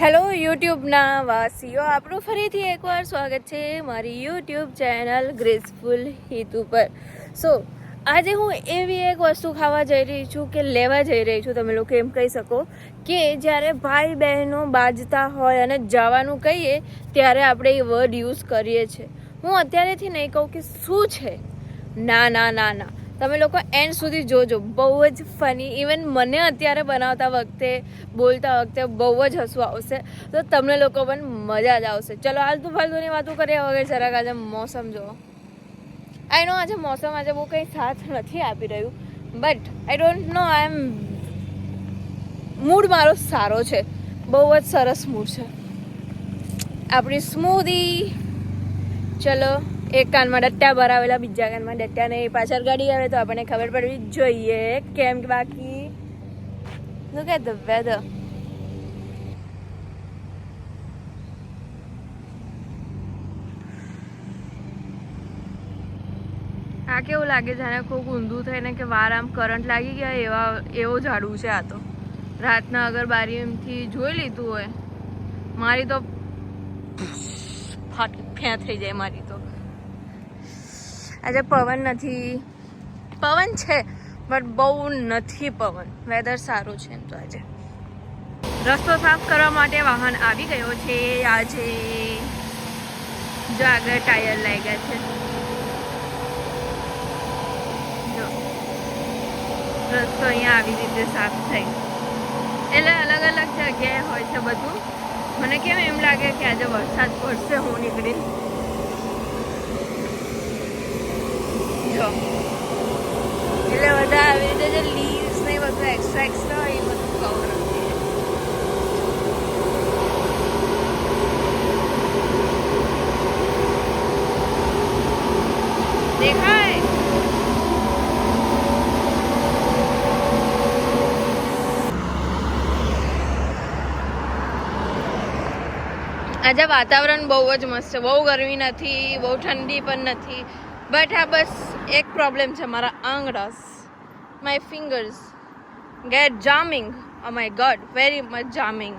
Hello યુટ્યુબના વાસીઓ, આપણું ફરીથી એકવાર સ્વાગત છે મારી યુટ્યુબ ચેનલ ગ્રેસફુલ હિત ઉપર સો આજે હું એવી એક વસ્તુ ખાવા જઈ રહી છું કે લેવા જઈ રહી છું, તમે લોકો એમ કહી શકો કે જ્યારે ભાઈ બહેનો બાજતા હોય અને જવાનું કહીએ, ત્યારે આપણે એ વર્ડ યુઝ કરીએ છીએ. હું અત્યારેથી નહીં કહું કે શું છે. ના ના ના ના. તમે લોકો એન્ડ સુધી જોજો. બહુ જ ફની ઇવન મને અત્યારે બનાવતા વખતે, બોલતા વખતે બહુ જ હસવું આવશે. તો તમને લોકો પણ મજા જ આવશે. ચલો, આલતુ ફાલતુની વાતો કર્યા વગર જરાક આજે મોસમ જુઓ. આઈ નો આજે મોસમ આજે બહુ કંઈ સાથ નથી આપી રહ્યું but I don't know I am mood મારો સારો છે. બહુ જ સરસ મૂડ છે. આપણી સ્મૂધી ચલો. એક કાનમાં ડટ્ટા ભરાવેલા, બીજા કાનમાં ડટ્ટા નહીં પાછળ ગાડી આવે તો આપણને ખબર પડવી જોઈએ. કેમ કે બાકી? શું કે ધ વેધર આ કેવું લાગે જાણે ખૂબ ઊંધું થઈને કે વાર આમ કરંટ લાગી ગયા એવા, એવો ઝાડવું છે આ તો. રાતના અગર બારી એમથી જોઈ લીધું હોય, મારી તો ફાટ ફેં થઈ જાય મારી તો. આજે પવન નથી. પવન છે, બટ બહુ નથી પવન. વેધર સારું છે એમ તો આજે. રસ્તો સાફ કરવા માટે વાહન આવી ગયો છે. આજે જો આગળ ટાયર લાગ્યા છે. રસ્તો અહીંયા આવી રીતે સાફ થઈ. એટલે અલગ અલગ જગ્યાએ હોય છે બધું. મને કેમ એમ લાગે કે આજે વરસાદ પડશે, હું નીકળી જો એટલે બધા આવી રીતે જે લીવ્સ ને બધું એક્સ્ટ્રા એક્સ્ટ્રા હોય એ બધું કવર દેખાય? આજે વાતાવરણ બહુ જ મસ્ત છે. બહુ ગરમી નથી, બહુ ઠંડી પણ નથી. બટ હા, બસ એક પ્રોબ્લેમ છે મારા આંગળાસ. My fingers get jamming oh my god very much jamming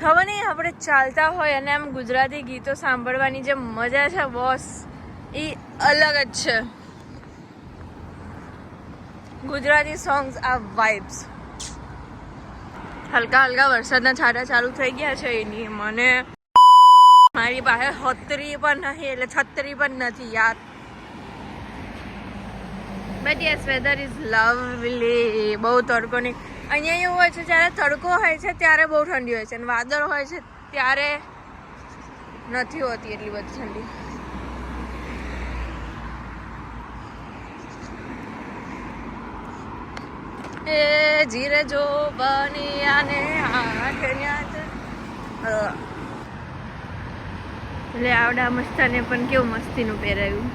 ખબર નહીં, આપણે ચાલતા હોય અને આમ ગુજરાતી ગીતો સાંભળવાની જે મજા છે બોસ એ અલગ જ છે. ગુજરાતી સોંગ્સ આ વાઇબ્સ હલકા હલકા વરસાદના છાંટા ચાલુ થઈ ગયા છે, એની મને મારી પાસે હોતરી પણ નહીં એટલે છત્રી પણ નથી યાર. But yes weather is lovely બહુ તડકો નહીં અહીંયા એવું હોય છે, જ્યારે તડકો હોય છે, ત્યારે બહુ ઠંડી હોય છે. અને વાદળ હોય છે, ત્યારે નથી હોતી એટલી બધી ઠંડી. એ જીરે જો બની આને ન્યાત એટલે આવડા મસ્તાને પણ કેવું મસ્તીનું પહેરાયું.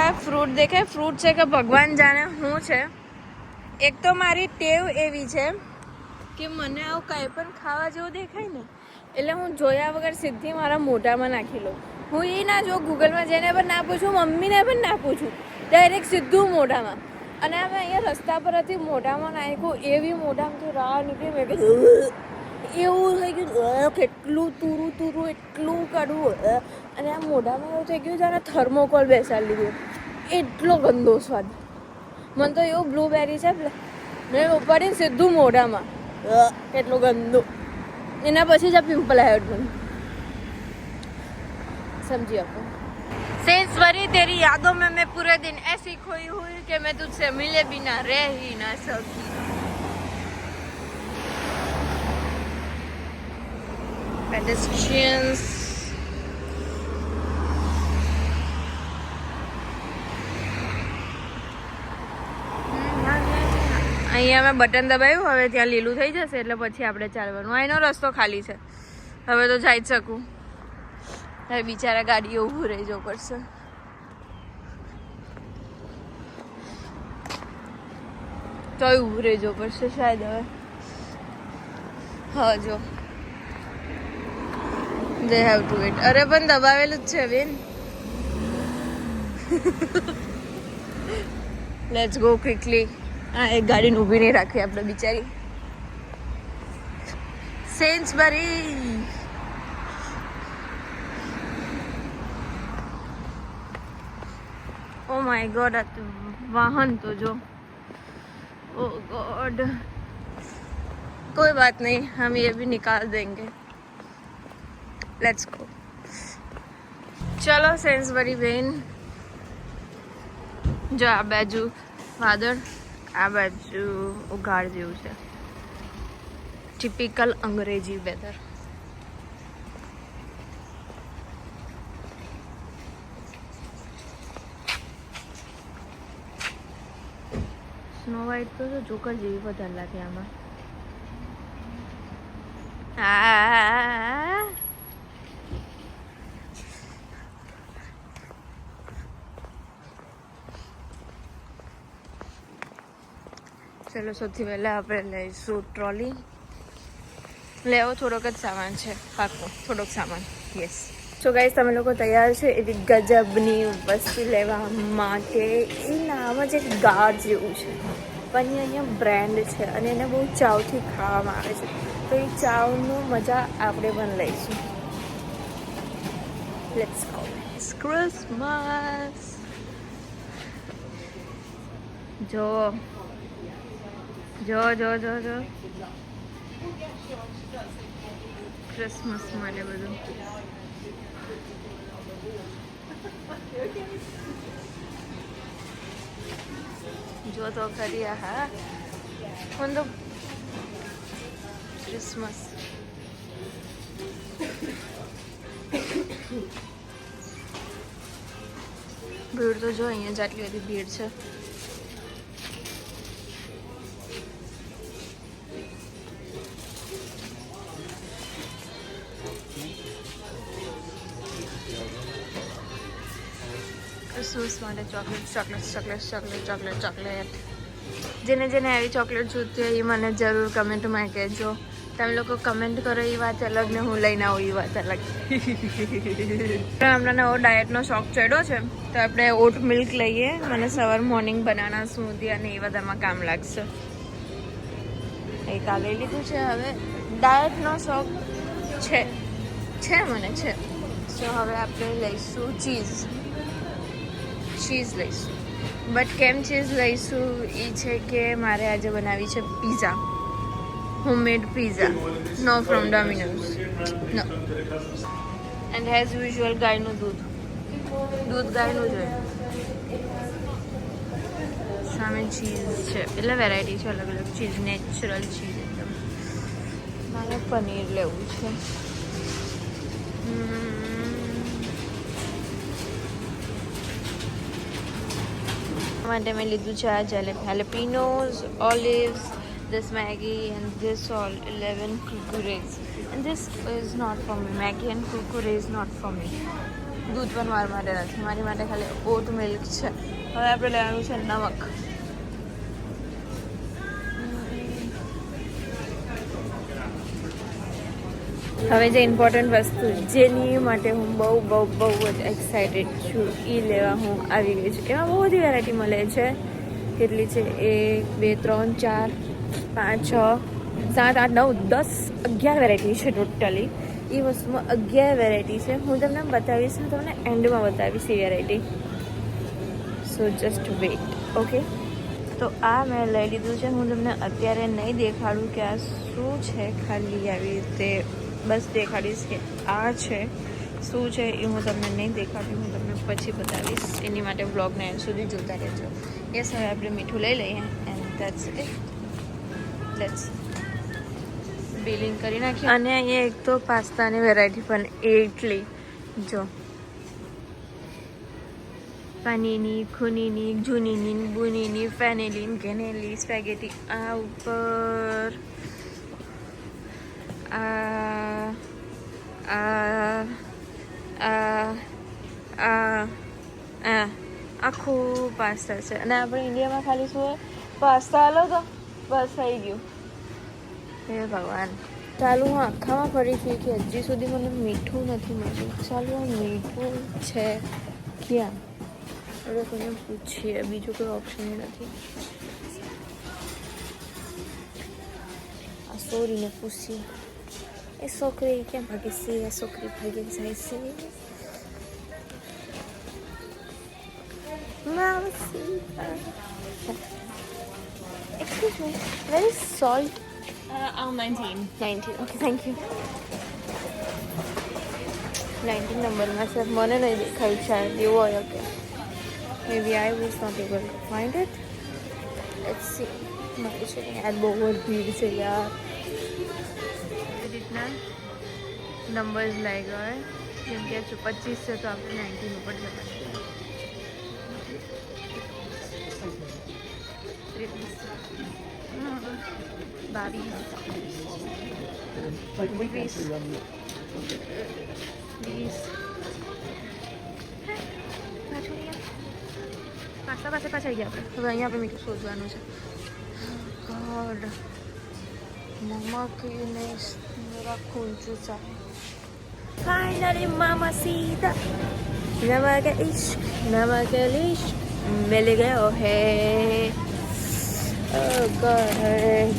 આ ફ્રૂટ દેખાય ફ્રૂટ છે કે ભગવાન જાણે શું છે? એક તો મારી ટેવ એવી છે કે મને આવું કાંઈ પણ ખાવા જેવું દેખાય ને, એટલે હું જોયા વગર સીધી મારા મોઢામાં નાખી લઉં. હું એ ના જો ગૂગલમાં જઈને પણ ના પૂછું, મમ્મીને પણ ના પૂછું. ડાયરેક્ટ સીધું મોઢામાં. અને અમે અહીંયા રસ્તા પરથી હતી મોઢામાં નાખ્યું, એવી મોઢામાંથી રાહ નીકળી, મેં કીધું, એવું થઈ ગયું કેટલું તુરું તુરું, એટલું કડવું અને આ મોઢામાં એવું થઈ ગયું છે, અને થર્મોકોલ બેસાડી લીધું. એટલો ગંદો સ્વાદ. મને તો એવું બ્લૂબેરી છે મેં ઉપાડીને સીધું મોઢામાં. કેટલો ગંદો. એના પછી જ આ પિમ્પલ આવ્યો મને. સમજી આપો. सेंस वरी तेरी यादों में मैं पूरे दिन ऐसी खोई हुई कि मैं तुझसे मिले बिना रह ही ना सकी pedestrians અહીંયા મેં બટન દબાવ્યું હવે ત્યાં લીલું થઈ જશે એટલે પછી આપણે ચાલવાનું અહીંનો રસ્તો ખાલી છે હવે તો જઈ જ શકું હવે બિચારા ગાડીઓ ઊભું રહી જવું પડશે. તોય ઊભું રહી જવું પડશે શાયદ હવે. હા, જો. દે હેવ ટુ વેટ અરે, પણ દબાવેલું જ છે, બેન. લેટ્સ ગો ક્વિકલી હા એક ગાડીને ઊભી નહીં રાખવી આપણે બિચારી. સેન્સબરી ઓ માય ગોડ આ તો વાહન તો જો ओ गॉड कोई बात नहीं हम ये भी निकाल देंगे लेट्स गो ચલો સેન્સબરી બેન જો આ બાજુ વાદળ આ બાજુ ઉઘાડ જેવું છે ટિપિકલ અંગ્રેજી વેધર સ્નો વ્હાઈટ તો જો જોકર જેવી વધારે લાગે આમાં. આ. ચલો, સૌથી પહેલાં આપણે લઈશું ટ્રોલી. લેવો થોડોક જ સામાન છે. પાકો, થોડોક સામાન. યસ સો ગાઈસ તમે લોકો તૈયાર છે એવી ગજબની વસ્તુ લેવા માટે. એ નામ જ એક ગાર્ડ જેવું છે. પણ અહીંયા બ્રેન્ડ છે અને એને બહુ ચાવથી ખાવામાં આવે છે. તો એ ચાવનું મજા આપણે પણ લઈશું. લેટ્સ ગો ક્રિસમસ જો. જો જો જો જો. ક્રિસમસ માટે બધું. જો તો ખરી હા. તો ક્રિસમસ ભીડ તો જો, અહીંયા જ આટલી બધી ભીડ છે. ક્રિસમસ માટે chocolate chocolate chocolate chocolate chocolate chocolate. જેને જેને આવી ચોકલેટ જોતી હોય એ મને જરૂર કમેન્ટમાં કહેજો. તમે લોકો કમેન્ટ કરો એ વાત અલગ ને હું લઈને આવું એ વાત અલગ. હમણાં નવો ડાયટનો શોખ ચડ્યો છે, તો આપણે ઓટ મિલ્ક લઈએ. મને સવાર મોર્નિંગ બનાના સ્મૂધી અને એ બધામાં કામ લાગશે. એક કાલે લીધું છે હવે. ડાયટનો શોખ છે છે મને છે. સો હવે આપણે લઈશું ચીઝ ચીઝ લઈશું. બટ કેમ ચીઝ લઈશું? એ છે કે મારે આજે બનાવી છે pizza homemade pizza no from Domino's no and as usual ગાયનું દૂધ. દૂધ ગાયનું જ હોય. સામે ચીઝ છે. એટલે વેરાયટી છે, અલગ અલગ ચીઝ નેચરલ ચીઝ એકદમ. મારે પનીર લેવું છે. હમ. માટે મેં લીધું છે આ olives this maggie and this all 11 kurkures and this is not for me maggie and kurkure is not for me દૂધ પણ મારા માટે નથી મારી માટે ખાલી ઓટ મિલ્ક છે હવે આપણે લેવાનું છે નમક હવે જે ઇમ્પોર્ટન્ટ વસ્તુ જેની માટે હું બહુ બહુ બહુ જ એક્સાઇટેડ છું એ લેવા હું આવી ગઈ છું. એમાં બહુ બધી વેરાયટી મળે છે. કેટલી છે? એક, બે, ત્રણ, ચાર, પાંચ, છ, સાત, આઠ, નવ, દસ, અગિયાર વેરાયટી છે ટોટલી એ વસ્તુમાં અગિયાર વેરાયટી છે. હું તમને બતાવીશ, હું તમને એન્ડમાં બતાવીશ એ variety so just wait okay તો આ મેં લઈ લીધું છે. હું તમને અત્યારે નહીં દેખાડું કે આ શું છે ખાલી આવી રીતે બસ દેખાડીશ કે આ છે, શું છે એ હું તમને નહીં દેખાડું હું તમને પછી બતાવીશ. એની માટે બ્લોગને સુધી જોતા રહેજો. યસ હવે આપણે મીઠું લઈ લઈએ and that's it let's billing કરી નાખીએ. અને અહીંયા એક તો પાસ્તાની વેરાયટી પણ એટલી. જો. પનીની ખૂનીની, જૂનીની, બુનીની ફેનેલીન ઘેનેલી, સ્પેગેટી. આ ઉપર આ આ આખું પાસ્તા છે. અને આપણે ઇન્ડિયામાં ખાલી શું પાસ્તા હાલો તો બસ થઈ ગયું. હે ભગવાન. ચાલુ હું આખામાં ફરી થઈ કે હજી સુધી મને મીઠું નથી મળ્યું. ચાલુ મીઠું છે ક્યાં? હવે કોઈને પૂછીએ. બીજું કોઈ ઓપ્શન નથી. આ સોરીને પૂછીએ. એ છોકરી ક્યાં ભાગે છે એ છોકરી ભાગી જાય છે Mamacita. Excuse me, where is salt? Uh, L nineteen. 19. Okay, thank you. 19 નંબરમાં સર મને નહીં દેખાયું શાયદ એવું હોય કે maybe I was not able to find it let's see મારી છે ને યાર બહુ જ ભીડ છે યાર નંબર્સ લાગ્યો હોય જેમ કે પચીસ છે તો આપણે નાઇન્ટીન ઉપર જવાનું ત્રેવીસ બાવીસ વીસ પાછું અહીંયા પાછા ગયા આપણે હવે અહીંયા આપણે મીઠું શોધવાનું છે ગોડ નમક ને રાખું ઊંચું ચાલે ફાઇનલી મામા સીધા નમક ઇશ્ક નમક ઇશ્ક મિલ ગયો હે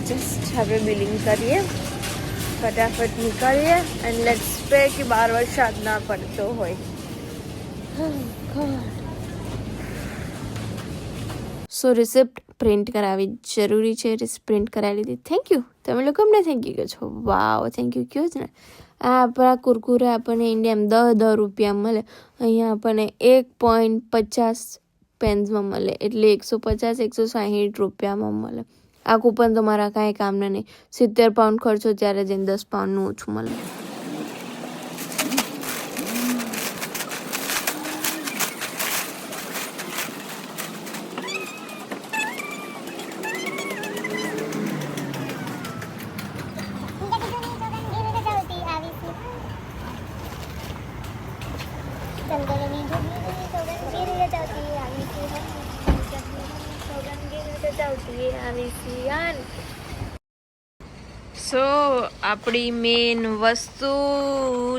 જસ્ટ હવે બિલિંગ કરીએ ફટાફટ નીકળીએ એન્ડ લેટ્સ પે કે બાર વરસાદ ના પડતો હોય સો રિસિપ્ટ પ્રિન્ટ કરાવવી જરૂરી છે પ્રિન્ટ કરાવી લીધી થેન્ક યુ તમે લોકો અમને થેન્ક યુ કહો છો વાવ થેન્ક યુ કહો જ ને આ આપણા કુરકુરે આપણને ઇન્ડિયામાં દસ દસ રૂપિયા મળે. અહીંયા આપણને એક પોઈન્ટ પચાસ પેન્સમાં મળે. એટલે એકસો પચાસ, એકસો સાહીઠ રૂપિયામાં મળે. આ કૂપન તો મારા કાંઈ કામના નહીં. સિત્તેર પાઉન્ડ ખર્ચો ત્યારે જઈને દસ પાઉન્ડનું ઓછું મળે. આપણી મેન વસ્તુ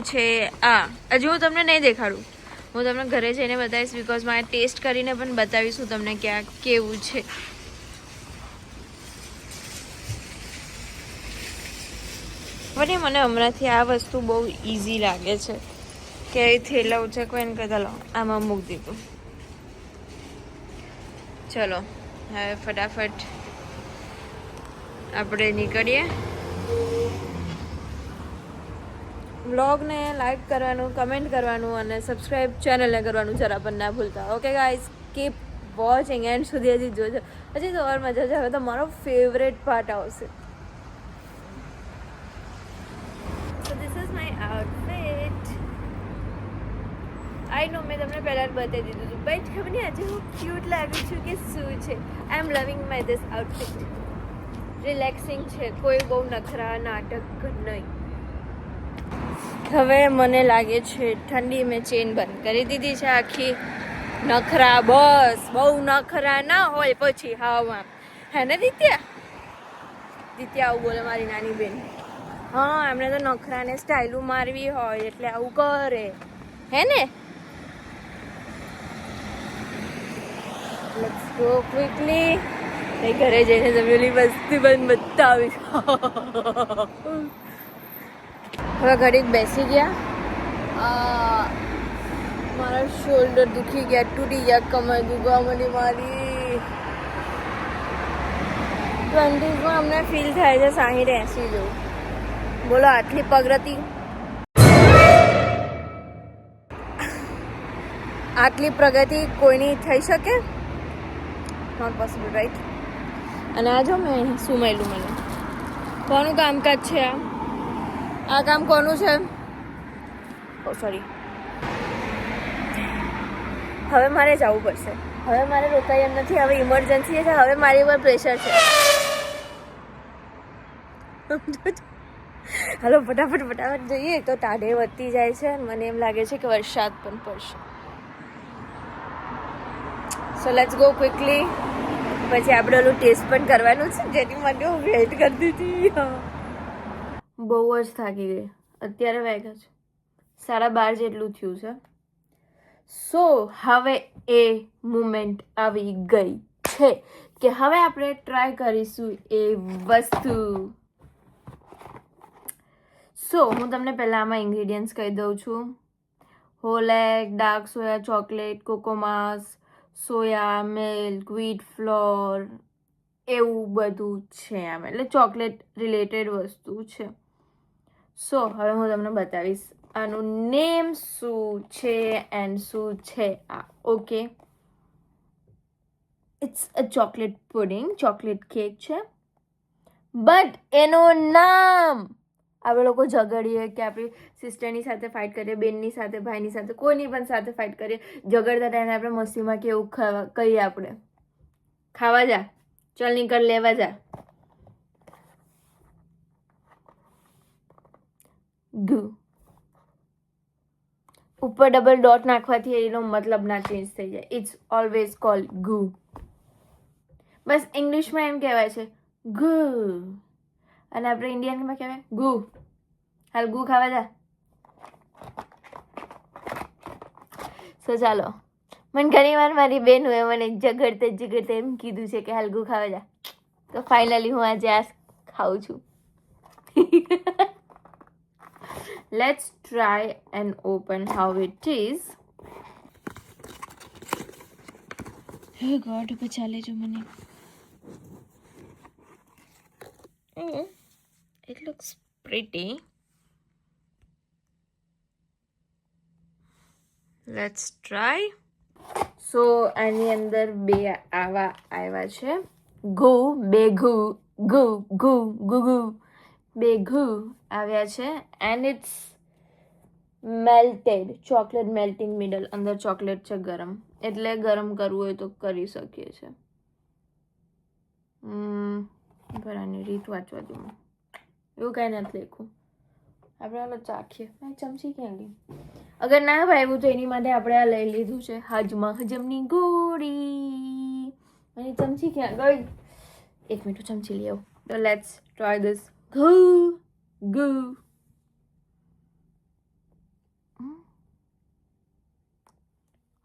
છે આ. હજી હું તમને નહીં દેખાડું. હું તમને ઘરે જઈને બતાવીશ બિકોઝ મારે ટેસ્ટ કરીને પણ બતાવીશું તમને કે આ કેવું છે. વળી મને હમણાંથી આ વસ્તુ બહુ ઇઝી લાગે છે. કે થેલા ઉચકવા એને કહેતા, લો, આમાં મૂકી દીધું. ચલો, હવે ફટાફટ આપણે નીકળીએ. વ્લોગને લાઈક કરવાનું, કમેન્ટ કરવાનું અને સબસ્ક્રાઈબ ચેનલને કરવાનું જરા પણ ના ભૂલતા. Okay guys keep watching end સુધી હજી જોજો. હજી તો ઓર મજા હવે તો મારો ફેવરેટ પાર્ટ આવશે. So this is my outfit I know મેં તમને પહેલાં બતાવી દીધું હતું. બટ ખબર નહીં, આજે હું ક્યુટ લાગું છું કે શું છે? આઈ એમ લવિંગ માય ધીસ આઉટફિટ રિલેક્સિંગ છે. કોઈ બહુ નખરા નાટક નહીં. હવે મને લાગે છે ઠંડી મેં ચેન બંધ કરી દીધી છે આખી. નખરા, બસ, બહુ નખરા ના હોય પછી હાવમાં. હે ને દિત્યા? દિત્યા, આવું બોલે મારી નાની બેન. હા, એમણે તો નખરાને સ્ટાઇલું મારવી હોય એટલે આવું કરે. હે ને? લેટ્સ ગો ક્વિકલી ઘરે જઈને જમેલી વસ્તુ બંધ બતાવીશ. હવે ઘડીક બેસી ગયા. મારા શોલ્ડર દુખી ગયા તૂટી ગયા કમર દુખવા મળી મારી. ટ્વેન્ટીઝમાં અમને ફીલ થાય છે સાહીઠ એસી જેવું. બોલો આટલી પ્રગતિ આટલી પ્રગતિ કોઈની થઈ શકે? નોટ પોસિબલ રાઈટ અને આ જો મેં સુમેલું મને. કોનું કામકાજ છે આ? આ કામ કોનું છે? ઓ સોરી હવે મારે જવું પડશે. હવે મારે રોકાઈ એમ નથી, હવે ઇમરજન્સી છે, હવે મારી ઉપર પ્રેશર છે. હાલો, ફટાફટ ફટાફટ જઈએ. તો ટાઢે વધતી જાય છે મને એમ લાગે છે કે વરસાદ પણ પડશે. સો લેટ્સ ગો ક્વિકલી પછી આપણે ઓલું ટેસ્ટ પણ કરવાનું છે જેની માટે હું વેઇટ કરતી હતી. બહુ જ થાકી ગઈ. અત્યારે વાગ્યા છે. સાડા બાર જેટલું થયું છે. સો હવે એ મુમેન્ટ આવી ગઈ છે કે હવે આપણે ટ્રાય કરીશું એ વસ્તુ. સો હું તમને પહેલાં આમાં ઇન્ગ્રીડિયન્ટ્સ કહી દઉં છું. Whole egg dark soya chocolate cocoa mass soya milk wheat flour એવું બધું છે આમ. એટલે ચોકલેટ રિલેટેડ વસ્તુ છે. સો હવે હું તમને બતાવીશ. આનું નેમ શું છે એન્ડ શું છે? આ okay it's a chocolate pudding chocolate cake છે. બટ એનું નામ! આપણે લોકો ઝઘડીએ કે આપણી સિસ્ટરની સાથે ફાઇટ કરીએ, બેનની સાથે, ભાઈની સાથે, કોઈની પણ સાથે ફાઇટ કરીએ, ઝઘડતા ટાઈમે આપણે મસ્તીમાં કેવું ખાવા કહીએ આપણે. ખાવા જા. ચલ નીકળ, લેવા જા. ગુ. ઉપર ડબલ ડોટ નાખવાથી એનો મતલબ ના ચેન્જ થઈ જાય. ઇટ્સ ઓલવેઝ કોલ ગુ. બસ ઇંગ્લિશમાં એમ કહેવાય છે, ગુ. અને આપણે ઇન્ડિયનમાં કહેવાય ગુ. હાલ ગુ ખાવા જા. સો ચાલો, મને ઘણી વાર મારી બેન હોય, મને ઝઘડતે ઝઘડતે એમ કીધું છે કે હાલ ગુ ખાવા જા. તો ફાઇનલી હું આજે આ ખાઉં છું. Let's try and open how it is hey god બચાલે જો મને Mm, it looks pretty. Let's try. સો આની અંદર બે આવા આવ્યા છે ગુ બે ઘુ ગુ ગુ ગુ ગુ બે ઘુ આવ્યા છે and it's melted chocolate melting middle અંદર ચોકલેટ છે ગરમ. એટલે ગરમ કરવું હોય તો કરી શકીએ છીએ ભરાની રીત વાંચવા દઉં એવું કાંઈ નથી લખ્યું. આપણે ઓલો ચાખીએ. મેં ચમચી ક્યાં ગઈ? અગર ના ભાવ્યું તો એની માટે આપણે આ લઈ લીધું છે. હજમાં હજમની ગોળી. અને ચમચી ક્યાં ગઈ? એક મિનિટ ચમચી લઈ આવું. તો લેટ્સ ટ્રાય ધીસ ગુ ગુ.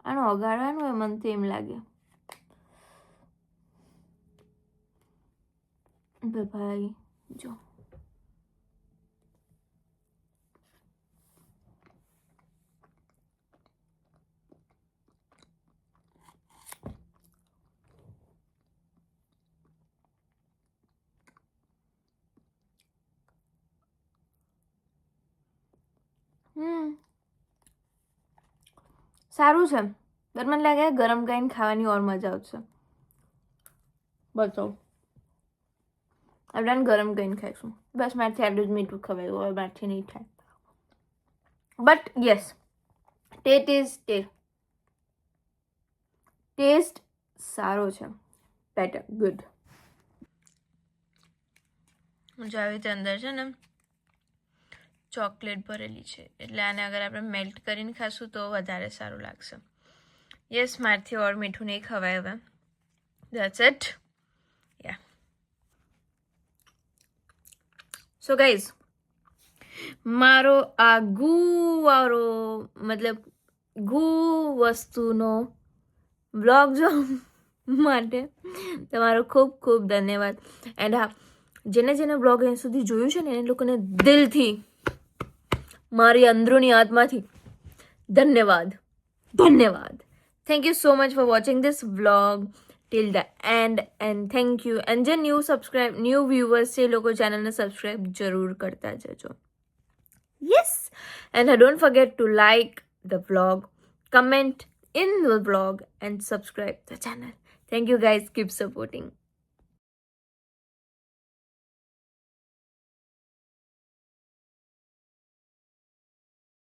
આનો ઓગાડવાનું હોય મને એમ લાગે. ભાઈ જો હમ સારું છે. પણ મને લાગે ગરમ કરીને ખાવાની ઓર મજા આવશે. બતાવો. આપણે આને ગરમ કરીને ખાઈશું. બસ મારથી આટલું જ મીઠું ખવાયું હવે મારથી નહીં થાય. But yes that is taste taste સારો છે. બેટર ગુડ જો આવી રીતે અંદર છે ને. ચોકલેટ ભરેલી છે. એટલે આને અગર આપણે મેલ્ટ કરીને ખાશું તો વધારે સારું લાગશે. યસ મારથી ઓર મીઠું નહીં ખવાય હવે. That's it yeah so guys મારો આ ગુવારો, મતલબ ગુ વસ્તુનો બ્લોગ જો માટે તમારો ખૂબ ખૂબ ધન્યવાદ. એન્ડ હા, જેને જેને બ્લોગ એ સુધી જોયું છે ને એ લોકોને દિલથી મારી અંદરૂની આત્માથી. ધન્યવાદ. ધન્યવાદ. Thank you so much for watching this vlog till the end and thank you and જે ન્યૂ સબસ્ક્રાઇબ ન્યૂ વ્યૂવર્સ છે લોકો ચેનલને સબસ્ક્રાઇબ જરૂર કરતા જજો. Yes and don't forget to like the vlog comment in the vlog and subscribe the channel thank you guys keep supporting.